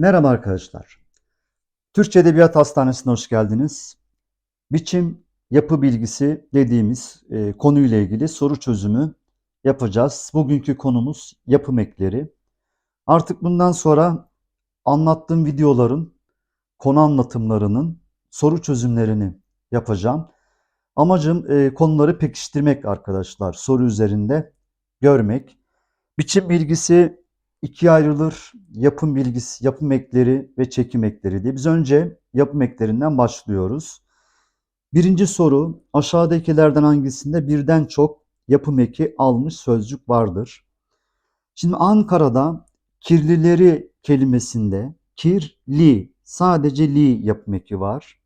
Merhaba arkadaşlar. Türkçe Edebiyat Hastanesi'ne hoş geldiniz. Biçim yapı bilgisi dediğimiz e, konuyla ilgili soru çözümü yapacağız. Bugünkü konumuz yapım ekleri. Artık bundan sonra anlattığım videoların konu anlatımlarının soru çözümlerini yapacağım. Amacım e, konuları pekiştirmek arkadaşlar. Soru üzerinde görmek. Biçim bilgisi ikiye ayrılır. Yapım bilgisi, yapım ekleri ve çekim ekleri diye. Biz önce yapım eklerinden başlıyoruz. Birinci soru aşağıdakilerden hangisinde birden çok yapım eki almış sözcük vardır? Şimdi Ankara'da kirlileri kelimesinde kirli sadece li yapım eki var.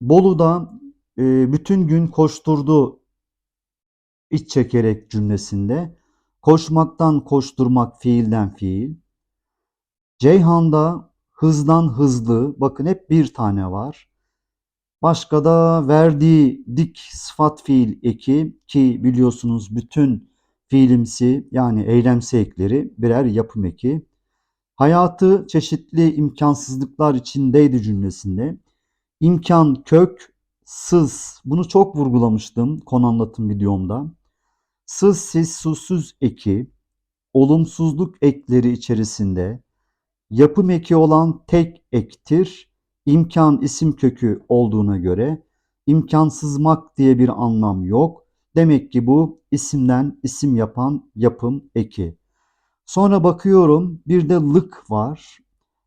Bolu'da e, bütün gün koşturdu iç çekerek cümlesinde koşmaktan koşturmak fiilden fiil. Ceyhan'da hızdan hızlı bakın hep bir tane var. Başka da verdiği dik sıfat fiil eki ki biliyorsunuz bütün fiilimsi yani eylemsi ekleri birer yapım eki. Hayatı çeşitli imkansızlıklar içindeydi cümlesinde. İmkan kök sız bunu çok vurgulamıştım konu anlatım videomda. Sız siz susuz eki olumsuzluk ekleri içerisinde yapım eki olan tek ektir. İmkan isim kökü olduğuna göre imkansızmak diye bir anlam yok. Demek ki bu isimden isim yapan yapım eki. Sonra bakıyorum bir de lık var.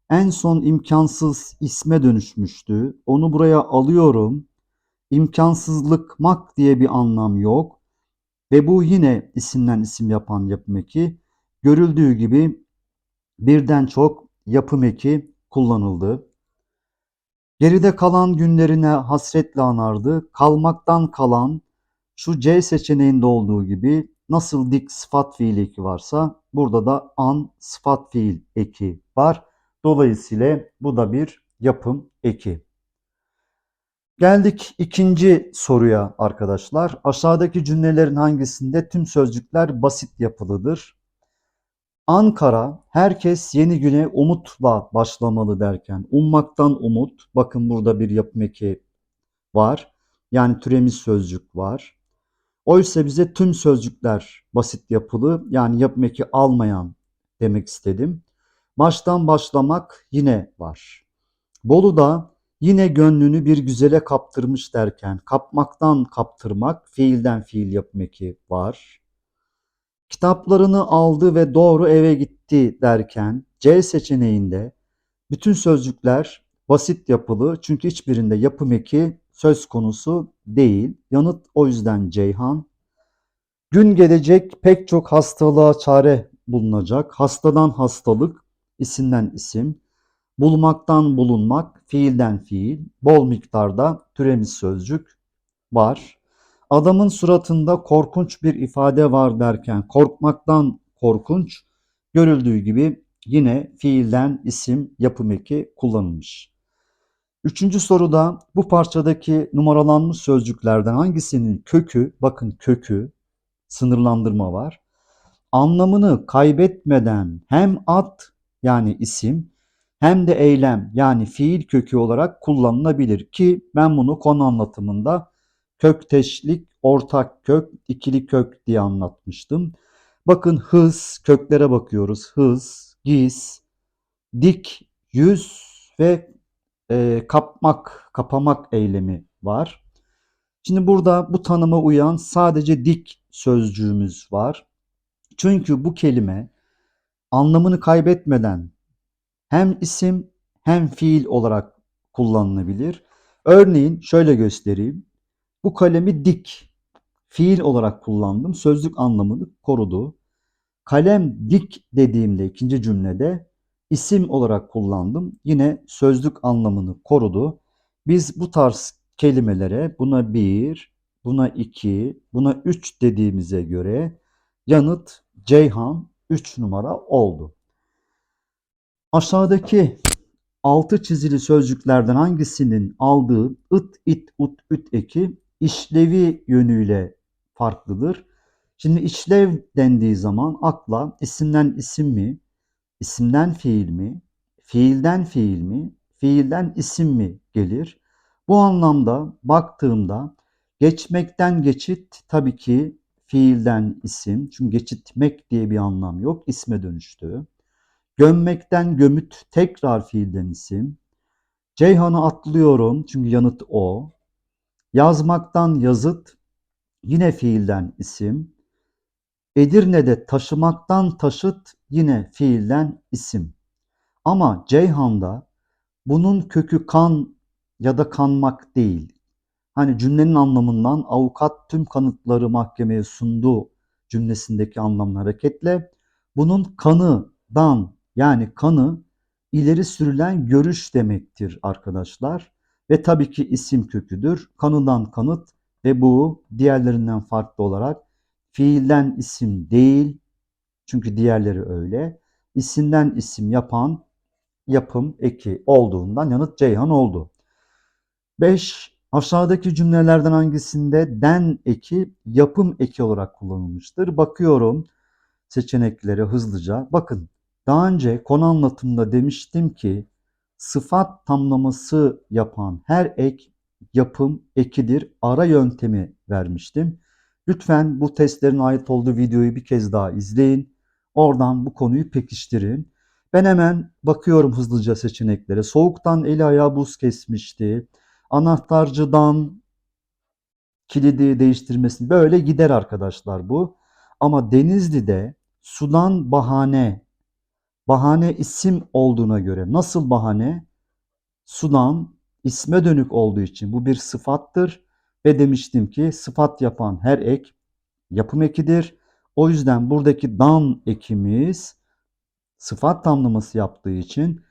En son imkansız isme dönüşmüştü. Onu buraya alıyorum. İmkansızlıkmak diye bir anlam yok. Ve bu yine isimden isim yapan yapım eki. Görüldüğü gibi birden çok yapım eki kullanıldı. Geride kalan günlerine hasretle anardı. Kalmaktan kalan şu C seçeneğinde olduğu gibi nasıl dik sıfat fiil eki varsa burada da an sıfat fiil eki var. Dolayısıyla bu da bir yapım eki. Geldik ikinci soruya arkadaşlar. Aşağıdaki cümlelerin hangisinde tüm sözcükler basit yapılıdır? Ankara herkes yeni güne umutla başlamalı derken ummaktan umut bakın burada bir yapım eki var. Yani türemiş sözcük var. Oysa bize tüm sözcükler basit yapılı yani yapım eki almayan demek istedim. Baştan başlamak yine var. Bolu'da yine gönlünü bir güzele kaptırmış derken kapmaktan kaptırmak fiilden fiil yapım var. Kitaplarını aldı ve doğru eve gitti derken C seçeneğinde bütün sözcükler basit yapılı çünkü hiçbirinde yapım eki söz konusu değil. Yanıt o yüzden Ceyhan. Gün gelecek pek çok hastalığa çare bulunacak. Hastadan hastalık, isimden isim. Bulmaktan bulunmak, fiilden fiil. Bol miktarda türemiş sözcük var. Adamın suratında korkunç bir ifade var derken korkmaktan korkunç görüldüğü gibi yine fiilden isim yapım eki kullanılmış. Üçüncü soruda bu parçadaki numaralanmış sözcüklerden hangisinin kökü, bakın kökü, sınırlandırma var. Anlamını kaybetmeden hem ad yani isim hem de eylem yani fiil kökü olarak kullanılabilir ki ben bunu konu anlatımında kökteşlik, ortak kök, ikili kök diye anlatmıştım. Bakın hız, köklere bakıyoruz. Hız, giz, dik, yüz ve e, kapmak, kapamak eylemi var. Şimdi burada bu tanıma uyan sadece dik sözcüğümüz var. Çünkü bu kelime anlamını kaybetmeden hem isim hem fiil olarak kullanılabilir. Örneğin şöyle göstereyim. Bu kalemi dik fiil olarak kullandım. Sözlük anlamını korudu. Kalem dik dediğimde ikinci cümlede isim olarak kullandım. Yine sözlük anlamını korudu. Biz bu tarz kelimelere buna bir, buna iki, buna üç dediğimize göre yanıt Ceyhan 3 numara oldu. Aşağıdaki altı çizili sözcüklerden hangisinin aldığı ıt, it, ut, üt eki işlevi yönüyle farklıdır? Şimdi işlev dendiği zaman akla isimden isim mi, isimden fiil mi, fiilden fiil mi, fiilden isim mi gelir? Bu anlamda baktığımda geçmekten geçit tabii ki fiilden isim. Çünkü geçitmek diye bir anlam yok. isme dönüştü. Gömmekten gömüt tekrar fiilden isim. Ceyhan'ı atlıyorum çünkü yanıt o. Yazmaktan yazıt yine fiilden isim. Edirne'de taşımaktan taşıt yine fiilden isim. Ama Ceyhan'da bunun kökü kan ya da kanmak değil. Hani cümlenin anlamından avukat tüm kanıtları mahkemeye sundu cümlesindeki anlamla hareketle bunun kanıdan yani kanı ileri sürülen görüş demektir arkadaşlar. Ve tabii ki isim köküdür. Kanıdan kanıt ve bu diğerlerinden farklı olarak fiilden isim değil. Çünkü diğerleri öyle. İsimden isim yapan yapım eki olduğundan yanıt Ceyhan oldu. 5. Aşağıdaki cümlelerden hangisinde den eki yapım eki olarak kullanılmıştır? Bakıyorum seçeneklere hızlıca. Bakın daha önce konu anlatımında demiştim ki sıfat tamlaması yapan her ek yapım ekidir. Ara yöntemi vermiştim. Lütfen bu testlerin ait olduğu videoyu bir kez daha izleyin. Oradan bu konuyu pekiştirin. Ben hemen bakıyorum hızlıca seçeneklere. Soğuktan eli ayağı buz kesmişti. Anahtarcıdan kilidi değiştirmesini böyle gider arkadaşlar bu. Ama Denizli'de sudan bahane, bahane isim olduğuna göre nasıl bahane? Sudan isme dönük olduğu için bu bir sıfattır ve demiştim ki sıfat yapan her ek yapım ekidir. O yüzden buradaki dan ekimiz sıfat tamlaması yaptığı için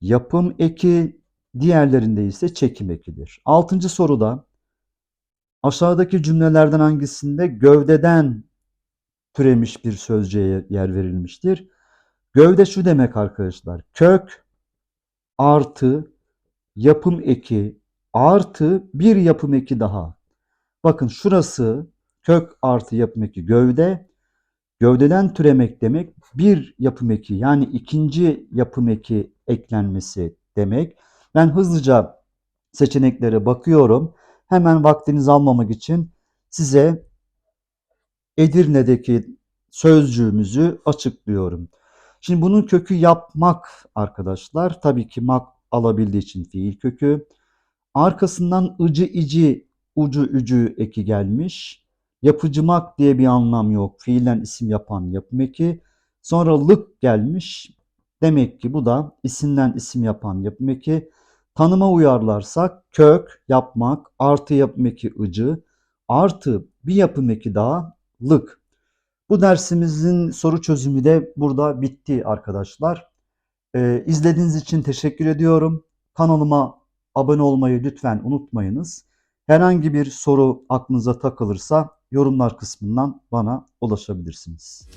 yapım eki diğerlerinde ise çekim ekidir. Altıncı soruda aşağıdaki cümlelerden hangisinde gövdeden türemiş bir sözcüğe yer verilmiştir? Gövde şu demek arkadaşlar. Kök artı yapım eki artı bir yapım eki daha. Bakın şurası kök artı yapım eki gövde. Gövdeden türemek demek bir yapım eki yani ikinci yapım eki eklenmesi demek. Ben hızlıca seçeneklere bakıyorum. Hemen vaktinizi almamak için size Edirne'deki sözcüğümüzü açıklıyorum. Şimdi bunun kökü yapmak arkadaşlar. Tabii ki mak alabildiği için fiil kökü. Arkasından ıcı ici ucu ücü eki gelmiş. Yapıcımak diye bir anlam yok. Fiilen isim yapan yapım eki. Sonra lık gelmiş. Demek ki bu da isimden isim yapan yapım eki. Tanıma uyarlarsak kök yapmak artı yapım eki ıcı artı bir yapım eki daha lık. Bu dersimizin soru çözümü de burada bitti arkadaşlar. Ee, izlediğiniz için teşekkür ediyorum. Kanalıma abone olmayı lütfen unutmayınız. Herhangi bir soru aklınıza takılırsa yorumlar kısmından bana ulaşabilirsiniz.